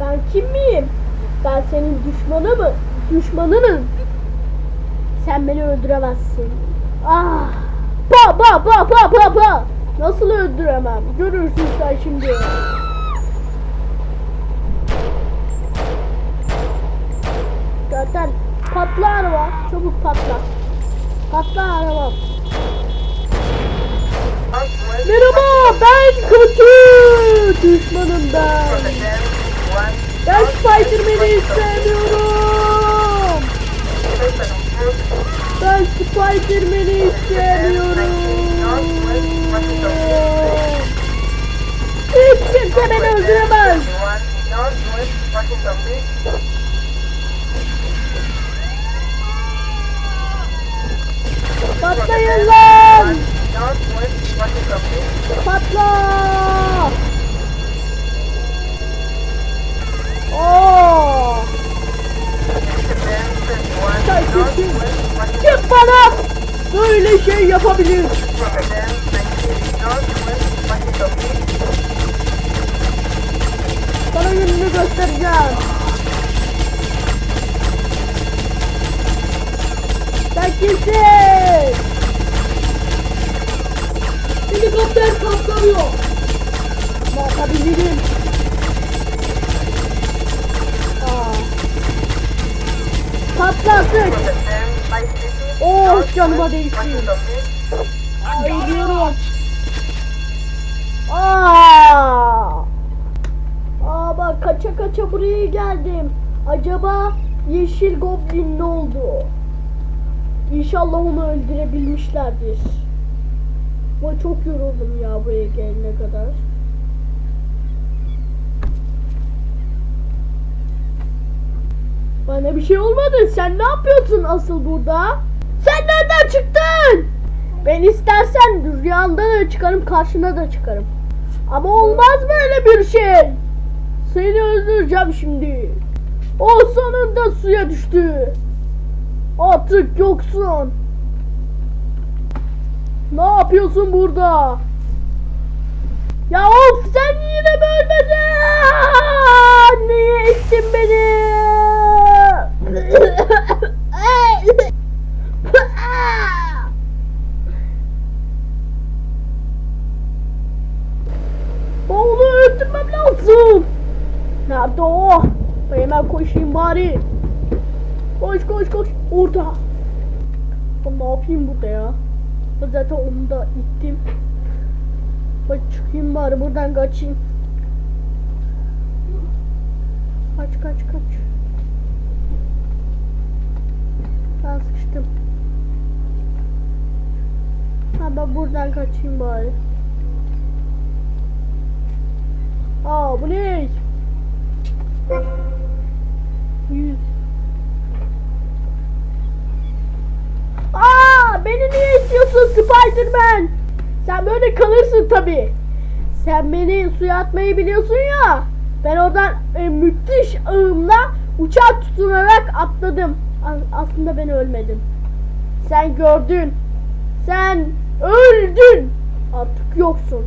Ben kim miyim? Ben senin düşmanı mı? Düşmanınım. Sen beni öldüremezsin. Ah! Pa pa pa pa pa pa! Nasıl öldüremem? Görürsün sen şimdi. Zaten patla araba. Çabuk patla. Patla araba. Merhaba ben kötü düşmanım ben. Spiderman'i istemiyorum. Ben Spiderman'i istemiyorum. Hiç kimse beni öldüremez. Patlayın lan. Patla. Oo. Kim bana böyle şey yapabilir? Sana gününü göstereceğim. Sen kimsin? Helikopter patlamıyor. Ne Patlasın. Oh canıma değsin. Ay diyorum. Aa. Aa bak kaça kaça buraya geldim. Acaba yeşil goblin ne oldu? İnşallah onu öldürebilmişlerdir. Ama çok yoruldum ya buraya gelene kadar. Bana bir şey olmadı. Sen ne yapıyorsun asıl burada? Sen nereden çıktın? Ben istersen rüyanda da çıkarım, karşına da çıkarım. Ama olmaz böyle bir şey. Seni öldüreceğim şimdi. O sonunda suya düştü. Artık yoksun. Ne yapıyorsun burada? Ya of sen yine mi ölmedin? Niye ittin beni? O? Ben hemen koşayım bari. Koş koş koş. Orada. Ben ne yapayım burada ya? Zaten onu da ittim. Bak çıkayım bari buradan kaçayım. Kaç kaç kaç. Ben sıkıştım. Ha ben buradan kaçayım bari. Aa bu ne? Yüz. Aa beni niye itiyorsun Spiderman? Sen böyle kalırsın tabi. Sen beni suya atmayı biliyorsun ya. Ben oradan e, müthiş ığımla uçağa tutunarak atladım. Aslında ben ölmedim. Sen gördün. Sen öldün. Artık yoksun.